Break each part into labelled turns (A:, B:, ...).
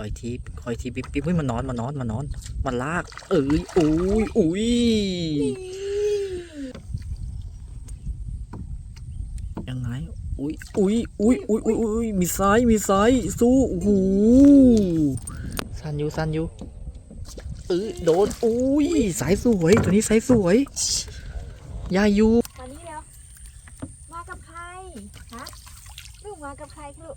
A: อยทีคอยทีปิ๊บปิ๊บเฮ้ยมันนอนมันนอนมันนอน มันลาก เอ้ยอุ้ยอุ้ยยังไงอุ้ยอุ้ยอุ้ยอุ้ยอุ้ยอุ้ยมีไซส์มีไซส์สู้โอ้โหสันอยู่สันอยู่เออโดนอุ้ยสายสวยตัวนี้สายสวยยาอยู่
B: มานี่แล้วมากับใครฮะลูกมากับใครคะลูก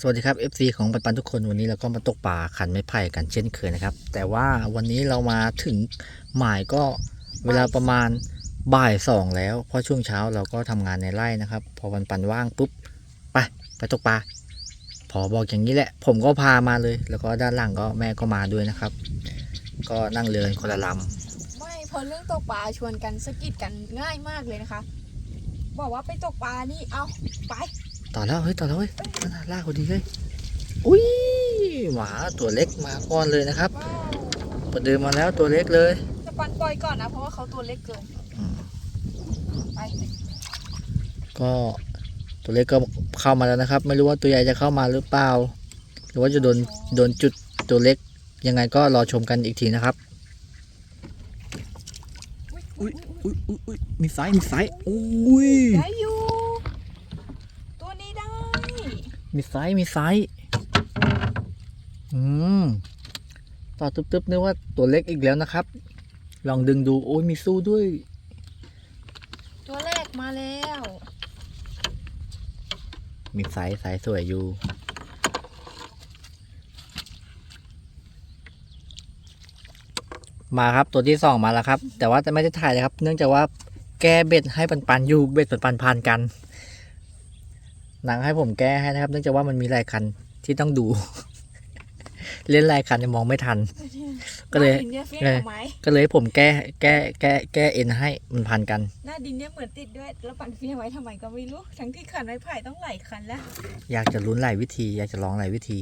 A: สวัสดีครับ FC ของปันปันทุกคนวันนี้เราก็มาตกปลาขันไม้ไผ่กันเช่นเคยนะครับ แต่ว่าวันนี้เรามาถึงหมายก็เวลาประมาณบ่ายสองแล้ว เพราะช่วงเช้าเราก็ทำงานในไร่นะครับ พอปันปันว่างปุ๊บไปไปตกปลาพอบอกอย่างนี้แหละ ผมก็พามาเลย แล้วก็ด้านหลังก็แม่ก็มาด้วยนะครับ ก็นั่งเรือนคนละลำ
B: ไม่พอเรื่องตกปลาชวนกันสกิดกันง่ายมากเลยนะคะ บอกว่าไปตกปลานี่เอาไป
A: ต่อแล้วเฮ้ยต่อแล้วเฮ้ยนั่นน่ะลากพอดีเลยอุ้ยหมาตัวเล็กมาก่อนเลยนะครับ
B: ว้าว
A: ประเดิมมาแล้วตัวเล็กเลย
B: จะปันปล่อยก่อนนะเพราะว่าเขาตัวเล็กเกิน
A: อืม
B: ไป
A: ก็ตัวเล็กก็เข้ามาแล้วนะครับ ไม่รู้ว่าตัวใหญ่จะเข้ามาหรือเปล่า หรือว่าจะโดนโดนจุดตัวเล็กยังไงก็รอชมกันอีกทีนะครับอุ้ยอุ้ยอุ้ยอุ้ยมีไซส์มีไซส์อุ้ย
B: ได้อยู่ ตัวนี้ได้
A: มีไซส์มีไซส์อืมต่อตึ๊บๆนึกว่าตัวเล็กอีกแล้วนะครับ ลองดึงดู โอ้ยมีสู้ด้วย
B: ตัวแรกมาแล้ว
A: มีไซส์ไซส์สวยอยู่ มาครับตัวที่สองมาแล้วครับ แต่ว่าจะไม่ได้ถ่ายเลยครับ เนื่องจากว่าแก้เบ็ดให้ปันปันๆอยู่เบ็ดปันปันพันกัน หนังให้ผมแก้ให้นะครับ เนื่องจากว่ามันมีหลายคันที่ต้องดู เล่นหลายคันจะมองไม่ทัน ก็เลย
B: หน้าดินเนี่ยเฟี้ยง
A: เลย
B: เอาไหม
A: ก็เลยให้ผมแก้แก้แก้แก้เอ็นให้มันพันกัน
B: หน้าดินเนี่ยเหมือนติดด้วยแล้วปั่นเฟี้ยงไว้ทำไมก็ไม่รู้ ทั้งที่ขันไม้ไผ่ต้องหลายคันแล้ว
A: อยากจะลุ้นหลายวิธี อยากจะลองหลายวิธี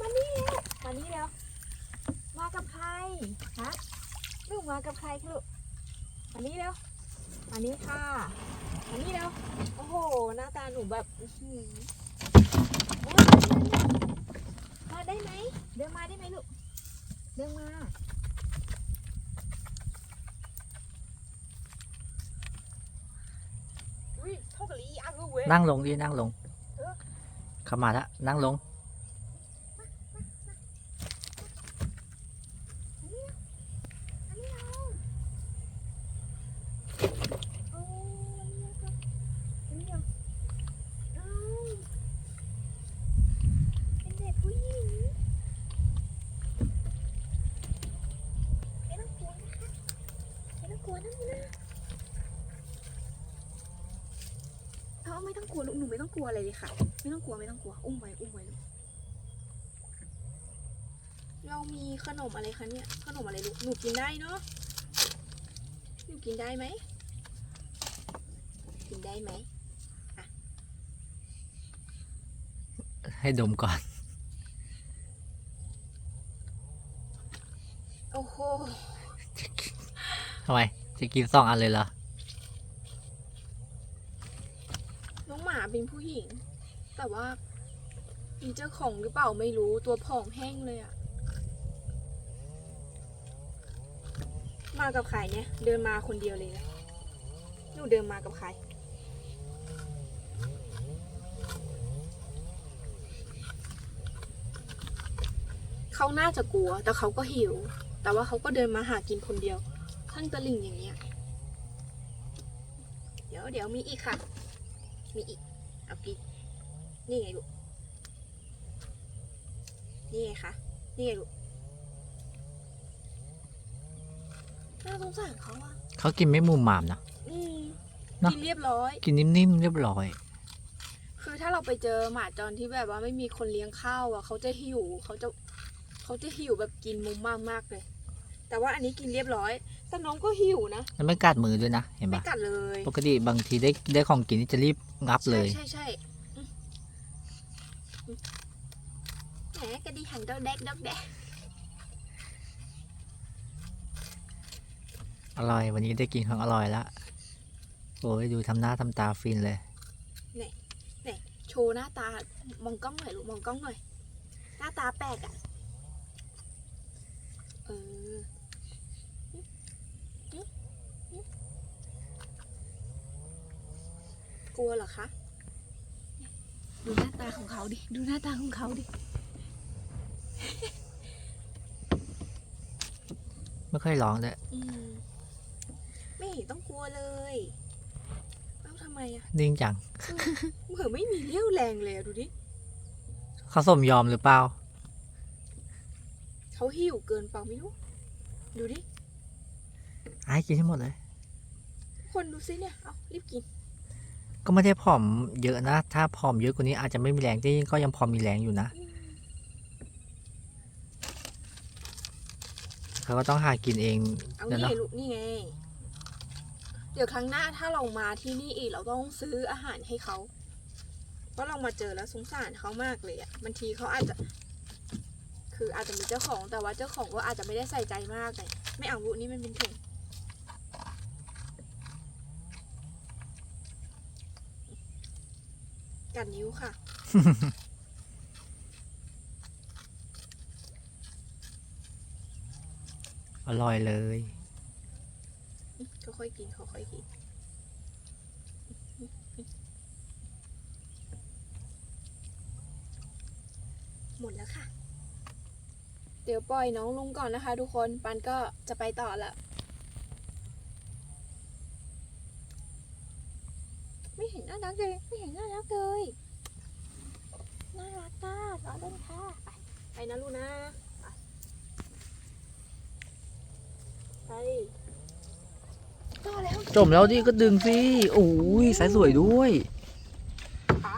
B: มานี่แล้ว มานี่แล้ว มากับใครฮะลูกมากับใครคะลูกมานี่แล้วมานี่ค่ะมานี่แล้วโอ้โห หน้าตาหนูแบบอื้อหือโอ้ยมาได้ไหมเดินมาได้ไหมลูกเดินมาอุ้ยเท่ากับลีอังเลยเว้ย
A: นั่งลงดินั่งลงเข้ามาแล้วนั่งลง
B: อันนี้เราโอ้ยนี่ก็อันนี้เราเอ้าเป็นเด็กผู้หญิงไม่ต้องกลัวนะคะไม่ต้องกลัวนะนี่นะเอาไม่ต้องกลัวลู กหนูไม่ต้องกลัวอะไรเลยค่ะ ไม่ต้องกลัวไม่ต้องกลัว อุ้มไว้อุ้มไว้ลูกเรามีขนมอะไรคะเนี่ย ขนมอะไรลูกหนูกินได้เนาะหนูกินได้ไหมกินได้ไหม
A: ให้ดมก่อน
B: โอ้โห
A: ทำไม จะกินสองอันเลยเหรอ
B: น้องหมาเป็นผู้หญิง แต่ว่ามีเจ้าของหรือเปล่าไม่รู้ตัวผอมแห้งเลยอะมากับใครเนี่ย เดินมาคนเดียวเลยนะหนูเดินมากับใคร เขาน่าจะกลัว แต่เขาก็หิว แต่ว่าเขาก็เดินมาหากินคนเดียวข้างตะลิ่งอย่างเงี้ย เดี๋ยวเดี๋ยวมีอีกค่ะ มีอีก เอากินนี่ไงลูก นี่ไงคะ นี่ไงลูก น่าสงสารเขาอะ
A: เขากินไม่มุมมามนะ
B: อืม
A: เนอะ
B: กินเรียบร้อย
A: กินนิ่มๆเรียบร้อย
B: คือถ้าเราไปเจอหมาจรที่แบบว่าไม่มีคนเลี้ยงข้าวอะเขาจะหิวเขาจะเขาจะหิวแบบกินมุมมากมากๆเลย แต่ว่าอันนี้กินเรียบร้อยแต่น้องก็หิวนะ
A: แล้วไม่กัดมือด้วยนะ เห็น
B: ไม่
A: ปะ
B: กัดเลย
A: ปกติบางทีได้ได้ของกินนี่จะรีบ งับเลย
B: ใช่ใช่ใช่อืมอืมแหมกระดีหันดอกแดกดอกแดก
A: อร่อย วันนี้ได้กินของอร่อยละโอ้ยดูทำหน้าทำตาฟินเลย
B: โชว์หน้าตามองกล้องหน่อยลูกมองกล้องหน่อย หน้าตาแปลกอะ เอออืมอืม กลัวเหรอคะ ดูหน้าตาของเขาดิ ดูหน้าตาของเขาดิ
A: ไม่ค่อยร้องเลย
B: อืมไม่เห็นต้องกลัวเลยเอ้าทำไมอะ
A: นิ่งจัง
B: เหมือนไม่มีเรี่ยวแรงเลยอะดูดิ
A: เขาสมยอมหรือเปล่า
B: เขาหิวเกินเปล่าไม่รู้ ดูดิ
A: ไอ้กินให้หมดเลย
B: คนดูซิเนี่ย เอารีบกิน
A: ก็ไม่ได้ผอมเยอะนะ ถ้าผอมเยอะกว่านี้อาจจะไม่มีแรงที่ก็ยังพอมีแรงอยู่นะเขาก็ต้องหากินเอง
B: เอา
A: เดี๋ยว
B: นี่
A: นะ
B: ไงลูกนี่ไง เดี๋ยวครั้งหน้าถ้าเรามาที่นี่อีกเราต้องซื้ออาหารให้เขาเพราะเรามาเจอแล้วสงสารเขามากเลยอะบางทีเขาอาจจะ คืออาจจะมีเจ้าของแต่ว่าเจ้าของก็อาจจะไม่ได้ใส่ใจมากไงไม่เอาลูกนี่มันเป็นถุง กัดนิ้วค่ะ
A: อร่อยเลย
B: ค่อยๆกินค่อยๆกินหมดแล้วค่ะ เดี๋ยวปล่อยน้องลุงก่อนนะคะทุกคน ปันก็จะไปต่อละ ไม่เห็ นน่ารักเลยไม่เห็นน่ารักเลยน่ารักจ้ารอเล่นค่ะไปไปนะลูกนะไปไปต่อแล้ว
A: จมแล้วดิก็ดึงสิโอ้ยสายสวยด้วย
B: อ่า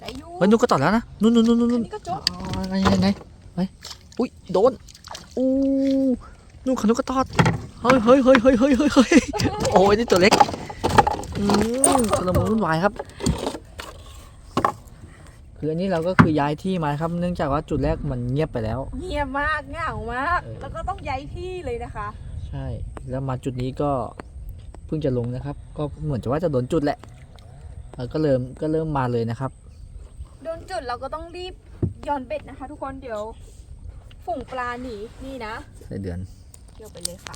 B: ได้อยู่
A: เฮ้ยนุ่นก็ต่อแล้วนะนุ่นนุ่นนุ่นนุ่น
B: อั
A: นุ่
B: น
A: น
B: นี้ก็จบ
A: อ๋อไงไงไงไปอุ้ยโดนอู้นุ่นขนุนก็ตอดเฮ้ยเฮ้ยเฮ้ยเฮ้ยเฮ้ยเฮ้ยเฮ้ยโอ้ยนี่ตัวเล็ก อืมกระมุนวุ่นวายครับ คืออันนี้เราก็คือย้ายที่มาครับ เนื่องจากว่าจุดแรกมันเงียบไปแล้ว
B: เงียบมากเหงามาก
A: เออ
B: แล้วก็ต้องย้ายที่เลยนะคะ
A: ใช่ แล้วมาจุดนี้ก็เพิ่งจะลงนะครับ ก็เหมือนจะว่าจะโดนจุดแหละเออก็เริ่มก็เริ่มมาเลยนะครับ
B: โดนจุดเราก็ต้องรีบหย่อนเบ็ดนะคะ ทุกคนเดี๋ยวฝูงปลาหนีนี่นะ
A: ใส่เดือน
B: เดี๋ยวไปเลยค่ะ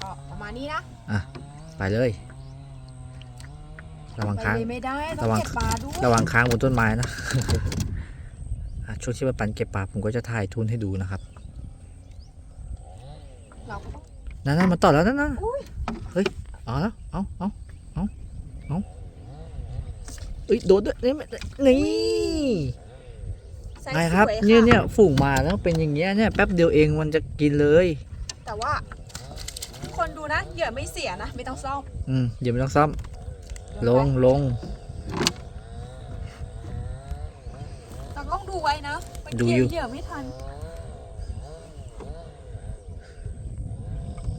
B: ก็ประมาณนี้นะ
A: ไปเลย ระวัง
B: ไป
A: ค้าง
B: เลยไม่ได้ต้อ
A: ระ
B: ง
A: วัง
B: เก็บปลาด้วย
A: ระวังค้างบนต้นไม้นะ อะช่วงที่มาปันเก็บปลาผมก็จะถ่ายทุนให้ดูนะครับ
B: เราก็ต้อง
A: นั่นนั่นมาต่อแล้วนั่นนะ
B: อุ้ย
A: เฮ้ยเอาแล้วเอาเอาเอาเอาเอ้ยโดดด้วยนี่นี่
B: ใส่
A: ไงครับ
B: สวย
A: เนี่ย
B: ค่ะ
A: เนี่ยฝูงมาแล้วเป็นอย่างเงี้ยเนี่ยแป๊บเดียวเองมันจะกินเลย
B: แต่ว่า คนดูนะ เหยื่อไม่เสียนะ ไม่ต้องซ่อม
A: อืมเดี๋ยวไม่ต้องซ้ำ ลงลง
B: แต่ต้องดูไว้นะมัน
A: ดู
B: เกี่
A: อยู่
B: ยวเหยื่อไม่ทัน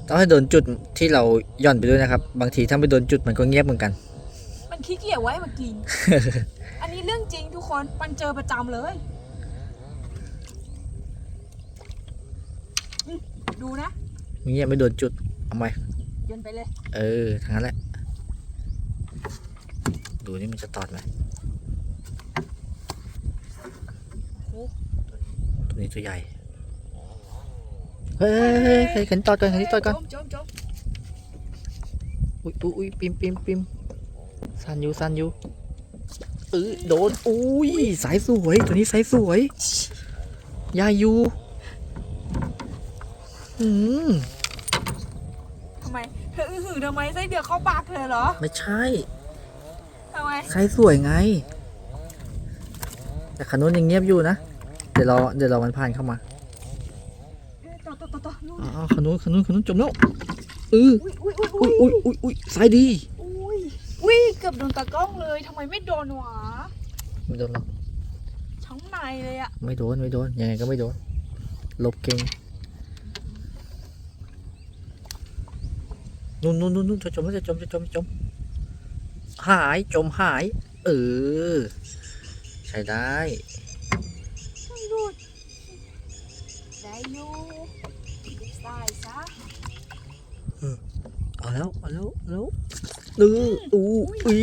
A: ต้องให้โดนจุดที่เราหย่อนไปด้วยนะครับ บางทีถ้าไม่โดนจุดมันก็เงียบเหมือนกัน
B: มันขี้เกียจไว้มากิน อันนี้เรื่องจริงทุกคนปันเจอประจำเลยอืมดูนะ
A: มึงเงียบไม่โดนจุดเอาไหม
B: โยนไปเลย
A: เออทางนั้นแหละ ดูนี่มันจะตอดไหม
B: โอ้
A: ตัวนี้ตัวใหญ่ เฮ้ยเฮ้ยเฮ้ยเฮ้ยขันตอดก่อนขันนี้ตอดก่อน
B: จมจมจม
A: อุ้ยอุ้ยอุ้ยปิมปิมปิมสันอยู่สันอยู่เออโดน อุ้ย สายสวย ตัวนี้สายสวยยาอยู่อืม
B: ทำไม เธออื้อหือทำไมไส้เดือนเข้าปากเธอเหรอ
A: ไม่ใช่
B: ทำไม
A: ไซส์สวยไง แต่คันนู้นยังเงียบอยู่นะ เดี๋ยวรอเดี๋ยวรอมันผ่านเข้ามา
B: เอ้ยต่อต่อต่อต่อนู่น
A: อ๋อคันนู้นคันนู้นคันนู้นจมแล้วเออ
B: อุ้ยอุ้ยอุ้ย
A: อุ้ยอุ้ยอุ้ยอุ้ยไซส์ดี
B: อุ้ยอุ้ยเกือบโดนตากล้องเลยทำไมไม่โดนวะ
A: ไม่โดนหรอก
B: ช่องในเลยอะ
A: ไม่โดนไม่โดนยังไงก็ไม่โดนหลบเก่งนู่นนู่นนู่นนู่นจะจมแล้วจะจมจะจมจะจม หาย จมหาย เออ ใช้ได้
B: ไม่หลุดได้อยู่ดิสายซะ
A: เอาแล้ว เอาแล้วเอาแล้วดื้ออู้อี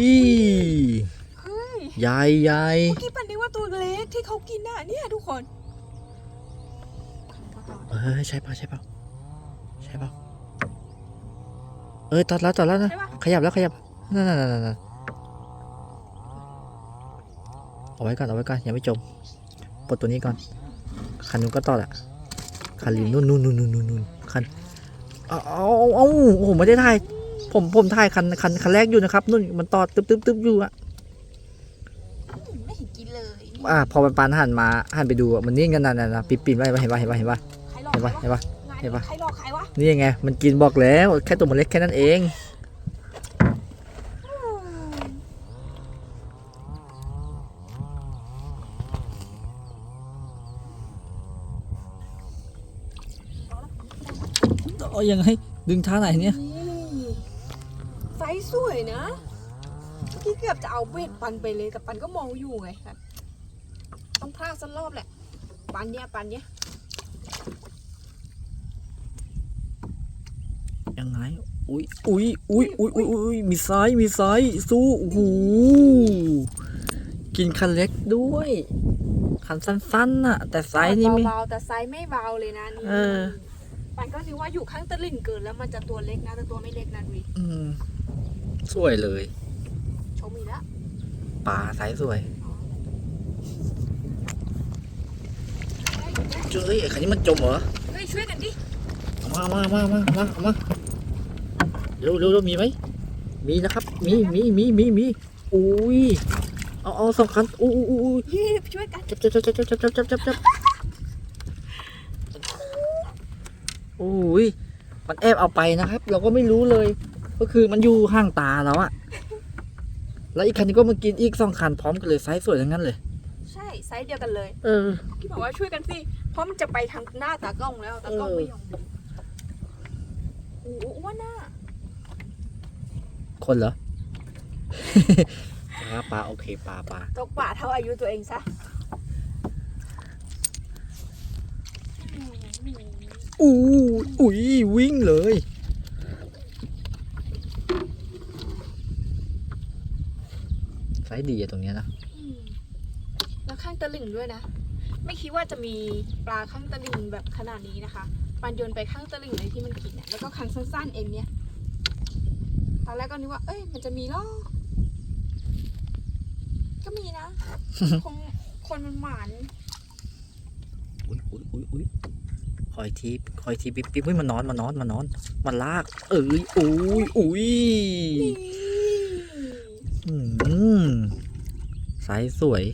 B: เฮ้ย
A: ใหญ่ใหญ่
B: เมื่อกี้ปันนึกว่าตัวเล็กที่เขากินน่ะเนี่ยทุกคน
A: เฮ้ยใช่เปล่าใช่เปล่าใช่เปล่าเอ้ยตัดแล้วตัดแล้วนะ
B: ใช่ปะ
A: ขยับแล้วขยับนั่นนั่นนั่นนั่น เอาไว้ก่อนเอาไว้ก่อนยังไม่จมปลดตัวนี้ก่อนคันนู้นก็ต่อแหละคันริมนู่นนู่นนู่นนู่นนู่นนู่นคันเอาเอาเอาโอ้โหไม่ได้ถ่ายผมผมถ่ายคันคันคันแรกอยู่นะครับนู่นมันต่อตึ๊บตึ๊บตึ๊บอยู่อะ
B: ไม่เห็นกินเลย
A: อ่าพอมันปานหันมาหันไปดูอะมันนิ่งกันนั่นน่ะปิดปิดไว้เห็นปะเห็นปะเห็นปะ
B: ใครหลอก
A: เห็น
B: ใคร
A: ปะเห็น
B: วะ
A: ปะเห็นปะ
B: ใครหลอกใครวะ
A: นี่ไงมันกินบอกแล้วแค่ตัวมันเล็กแค่นั้นเองเอายังไงดึงท่าไหนเนี่ย
B: นี่ไซส์สวยนะเมื่อกี้เกือบจะเอาเบ็ดปันไปเลยแต่ปันก็มองอยู่ไงครับต้องพลาดสักรอบแหละ ปันเนี้ยปันเนี้ย
A: ยังไงอุ้ยอุ้ยอุ้ยอุ้ยอุ้ยอุ้ยมีไซส์มีไซส์สู้โอ้โหกินคันเล็กด้วยคันสั้นๆน่ะ แต่ไซส์นี่ไม่
B: เบาๆแต่ไซส์ไม่เบาเลยนะนี่
A: เออ
B: ปันก็คิดว่าอยู่ข้างตะลิ่งเกินแล้วมันจะตัวเล็กนะแต่ตัวไม่เล็กนะดูดิ
A: อืม สวยเลย
B: ชมอีกแล้ว
A: ปลาไซส์สวยเจ้ยไอ้คันนี้มันจมเหรอ
B: เฮ้ยช่วยกันดิ
A: เอามาเอามาเอามาเอามาเอามาเร็วเร็วเร็วมีไหมมีนะครับ มีมีมีมีมีอุ้ยเอาเอาสองคันอู้อู้อู้อู้
B: ยี่ช่วยกัน
A: จับจับจับจับจับจับจับจับจับ โอ้ยมันแอบเอาไปนะครับ เราก็ไม่รู้เลย ก็คือมันอยู่ห่างตาเราอะแล้วอีกคันนี้ก็มากินอีกสองคันพร้อมกันเลยไซส์สวยทั้งนั้นเลย
B: ใช่ไซส์เดียวกันเลย
A: เออ
B: พี่บอกว่าช่วยกันสิเพราะมันจะไปทางหน้าตากล้องแล้วตากล้อง
A: เออ
B: ไม่ยอมดูโอ้โหอ้วนหน้า
A: คนเหรอ ปลาปลาโอเคปลาปลา
B: ตกป่าเท่าอายุตัวเองซะ
A: อู้อุ้ยวิ่งเลยไซส์ดีอะตรงเนี้ยนะ
B: อืมแล้วข้างตะลิ่งด้วยนะ ไม่คิดว่าจะมีปลาข้างตะลิ่งแบบขนาดนี้นะคะปานโยนไปข้างตะลิ่งเลยที่มันกินเนี่ยแล้วก็ครั้งสั้นๆเองเนี่ยตอนแรกก็นึกว่า เอ้ยมันจะมีหรอก็มีนะ คงคนมันหมาน
A: อุ้ยอุ้ยอุ้ยอุ้ย คอยทีคอยทีปิ๊บปิ๊บเฮ้ยมันนอนมันนอนมันนอน มันลาก เอ้ยอุ้ยอุ้ย
B: นี่
A: อืมไซส์สวย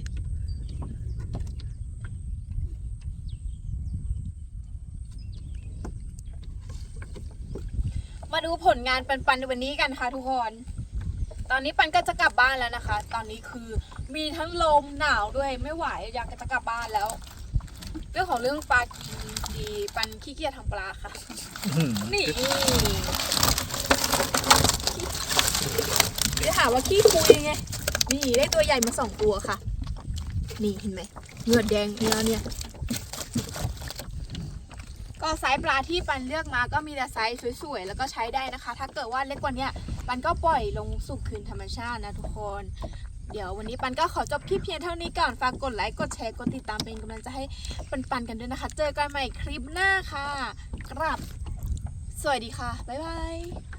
B: มาดูผลงานปันปันในวันนี้กันค่ะทุกคน ตอนนี้ปันก็จะกลับบ้านแล้วนะคะ ตอนนี้คือมีทั้งลมหนาวด้วยไม่ไหวอยากจะกลับบ้านแล้ว รื่องของเรื่องปลากินดีปันขี้เกียจทำปลาค่ะ นี่จะถามว่าขี้คุยไง นี่ได้ตัวใหญ่มาสองตัวค่ะ นี่เห็นไหมเหงือดแดงเนี่ยเนี่ย ก็ไซส์ปลาที่ปันเลือกมาก็มีแต่ไซส์สวยๆ แล้วก็ใช้ได้นะคะ ถ้าเกิดว่าเล็กกว่าเนี้ยปันก็ปล่อยลงสู่คืนธรรมชาตินะทุกคน เดี๋ยววันนี้ปันก็ขอจบคลิปเพียงเท่านี้ก่อน ฝากกดไลค์ กดแชร์ กดติดตามเป็นกำลังใจให้ปันปันกันด้วยนะคะ เจอกันใหม่คลิปหน้าค่ะ กรับ สวัสดีค่ะ บ๊ายบาย